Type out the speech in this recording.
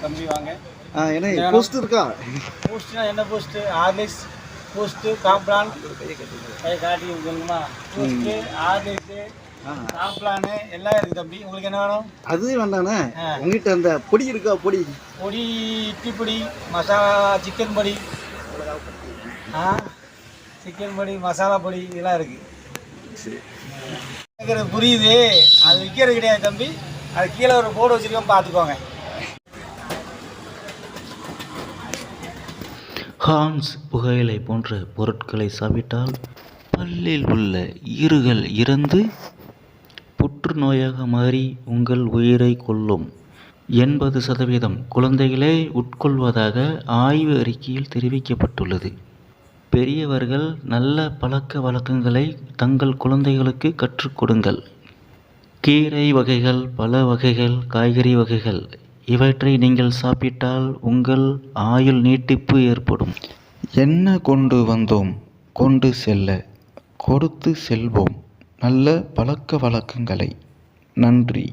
தம்பி வாங்க. என்ன போஸ்ட் இருக்கா? போஸ்ட்னா என்ன போஸ்ட்டு ஹார்லிக்ஸ் போஸ்ட்டு காம்ப்ளான். கை காட்டி ஹார்லிக்ஸு ஆ, காம்ப்ளானு எல்லாம் இருக்குது தம்பி. உங்களுக்கு என்ன வேணும்? அதுவே வேண்டாண்ணே. உங்ககிட்ட அந்த பொடி இருக்கா பொடி? பொடி இட்லி பொடி மசாலா சிக்கன் பொடி. ஆ சிக்கன் பொடி மசாலா பொடி இதெல்லாம் இருக்குது கேட்குறது புரியுது. அது விற்கிறது கிடையாது தம்பி. அது கீழே ஒரு போர்டு வச்சுருக்கோம் பார்த்துக்கோங்க. ஹான்ஸ் புகையிலை போன்ற பொருட்களை சாப்பிட்டால் பல்லில் உள்ள ஈறுகள் இறந்து புற்றுநோயாக மாறி உங்கள் உயிரை கொல்லும். எண்பது சதவீதம் குழந்தைகளே உட்கொள்வதாக ஆய்வு அறிக்கையில் தெரிவிக்கப்பட்டுள்ளது. பெரியவர்கள் நல்ல பழக்க வழக்கங்களை தங்கள் குழந்தைகளுக்கு கற்றுக் கொடுங்கள். கீரை வகைகள் பல வகைகள் காய்கறி வகைகள் இவற்றை நீங்கள் சாப்பிட்டால் உங்கள் ஆயுள் நீட்டிப்பு ஏற்படும். என்ன கொண்டு வந்தோம்? கொண்டு செல்ல கொடுத்து செல்வோம். நல்ல பழக்க வழக்கங்களை. நன்றி.